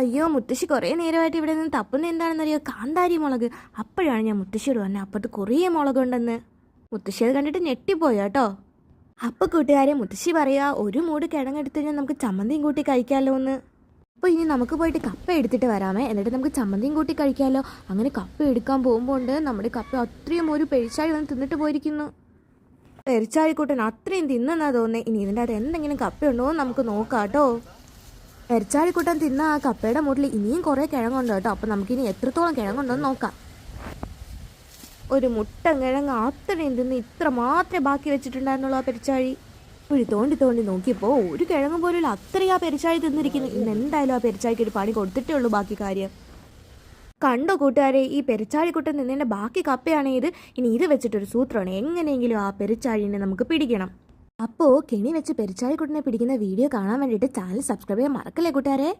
അയ്യോ മുത്തശ്ശി കുറേ നേരമായിട്ട് ഇവിടെ നിന്ന് തപ്പുന്ന എന്താണെന്നറിയോ? കാന്താരി മുളക്. അപ്പോഴാണ് ഞാൻ മുത്തശ്ശിയോട് പറഞ്ഞത് അപ്പുറത്ത് കുറേ മുളകുണ്ടെന്ന്. മുത്തശ്ശി അത് കണ്ടിട്ട് ഞെട്ടിപ്പോയി കേട്ടോ. അപ്പൊ കൂട്ടുകാരെ മുത്തശ്ശി പറയുക ഒരു മൂട് കിഴങ്ങെടുത്ത് കഴിഞ്ഞാൽ നമുക്ക് ചമ്മന്തിയും കൂട്ടി കഴിക്കാമല്ലോ എന്ന്. അപ്പോൾ ഇനി നമുക്ക് പോയിട്ട് കപ്പ എടുത്തിട്ട് വരാമേ. എന്നിട്ട് നമുക്ക് ചമ്മന്തിയും കൂട്ടി കഴിക്കാമല്ലോ അങ്ങനെ കപ്പ എടുക്കാൻ പോകുമ്പോൾ നമ്മുടെ കപ്പ അത്രയും ഒരു പെരിച്ചാഴി വന്ന് തിന്നിട്ട് പോയിരിക്കുന്നു. പെരിച്ചാഴിക്കൂട്ടൻ അത്രയും തിന്നെന്നാ തോന്നുന്നത് ഇനി ഇതിന്റെ അകത്ത് എന്തെങ്കിലും കപ്പയുണ്ടോ എന്ന് നമുക്ക് നോക്കാം കേട്ടോ. പെരിച്ചാഴിക്കൂട്ടൻ തിന്ന ആ കപ്പയുടെ മുട്ടിൽ ഇനിയും കുറേ കിഴങ്ങുണ്ട് കേട്ടോ. അപ്പം നമുക്കിനി എത്രത്തോളം കിഴങ്ങുണ്ടോന്ന് നോക്കാം. ഒരു മുട്ടൻ കിഴങ്ങ് അത്രയും തിന്ന് ഇത്ര മാത്രമേ ബാക്കി വെച്ചിട്ടുണ്ടായിരുന്നുള്ളൂ ആ പെരിച്ചാഴി. ഒരു തോണ്ടി തോണ്ടി നോക്കിയപ്പോൾ ഒരു കിഴങ്ങ് പോലും അത്രയും ആ പെരിച്ചാഴി തിന്നിരിക്കുന്നു. ഇന്ന് എന്തായാലും ആ പെരിച്ചാഴിക്ക് ഒരു പണി കൊടുത്തിട്ടേ ഉള്ളൂ ബാക്കി കാര്യം. കണ്ടോ കൂട്ടുകാരെ ഈ പെരിച്ചാഴിക്കുട്ടൻ നിന്നതിന്റെ ബാക്കി കപ്പയാണ് ഇത് ഇനി ഇത് വെച്ചിട്ടൊരു സൂത്രമാണ്. എങ്ങനെയെങ്കിലും ആ പെരിച്ചാഴിനെ നമുക്ക് പിടിക്കണം. അപ്പോൾ കെണി വെച്ച് പെരിച്ചാഴിക്കുട്ടനെ പിടിക്കുന്ന വീഡിയോ കാണാൻ വേണ്ടിയിട്ട് ചാനൽ സബ്സ്ക്രൈബ് ചെയ്യാൻ മറക്കല്ലേ കൂട്ടുകാരെ?